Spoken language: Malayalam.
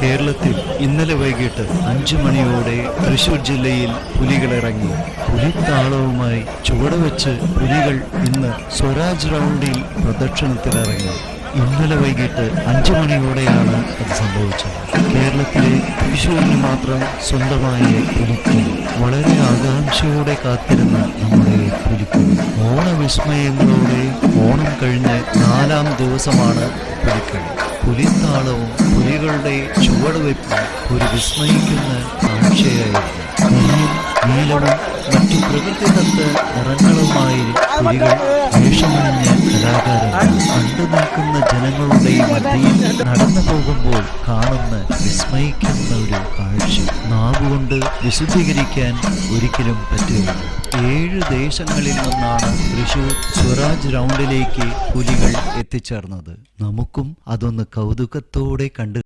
കേരളത്തിൽ ഇന്നലെ വൈകിട്ട് അഞ്ചു മണിയോടെ തൃശൂർ ജില്ലയിൽ പുലികളിറങ്ങി പുലിത്താളവുമായി ചുവടുവെച്ച് പുലികൾ ഇന്ന് സ്വരാജ് റൗണ്ടിൽ പ്രദക്ഷിണത്തിലിറങ്ങി. ഇന്നലെ വൈകിട്ട് അഞ്ചു മണിയോടെയാണ് അത് സംഭവിച്ചത്. കേരളത്തിലെ തൃശൂരിന് മാത്രം സ്വന്തമായ പുലിക്കും വളരെ ആകാംക്ഷയോടെ കാത്തിരുന്ന നമ്മുടെ പുലിക്കും ഓണവിസ്മയങ്ങളോടെ ഓണം കഴിഞ്ഞ് നാലാം ദിവസമാണ് പുലിക്കളി പുലിത്താളവും പുലികളുടെ ചുവടുവയ്പ്പും ഒരു വിസ്മയിക്കുന്ന കാഴ്ചയായിരുന്നു. നീലവും മറ്റു പ്രകൃതിദത്ത നിറങ്ങളുമായി പുലികൾ വേഷമണിഞ്ഞ കലാകാരൻ കണ്ടു നിൽക്കുന്ന ജനങ്ങളുടെ മധ്യയിൽ നടന്നു പോകുമ്പോൾ കാണുന്ന വിസ്മയിക്കുന്ന ഒരു കാഴ്ച. നാവുകൊണ്ട് വിശുദ്ധീകരിക്കാൻ ഒരിക്കലും പറ്റില്ല. ഏഴ് ദേശങ്ങളിൽ നിന്നാണ് തൃശൂർ സ്വരാജ് റൗണ്ടിലേക്ക് പുലികൾ എത്തിച്ചേർന്നത്. നമുക്കും അതൊന്ന് കൗതുകത്തോടെ കണ്ടു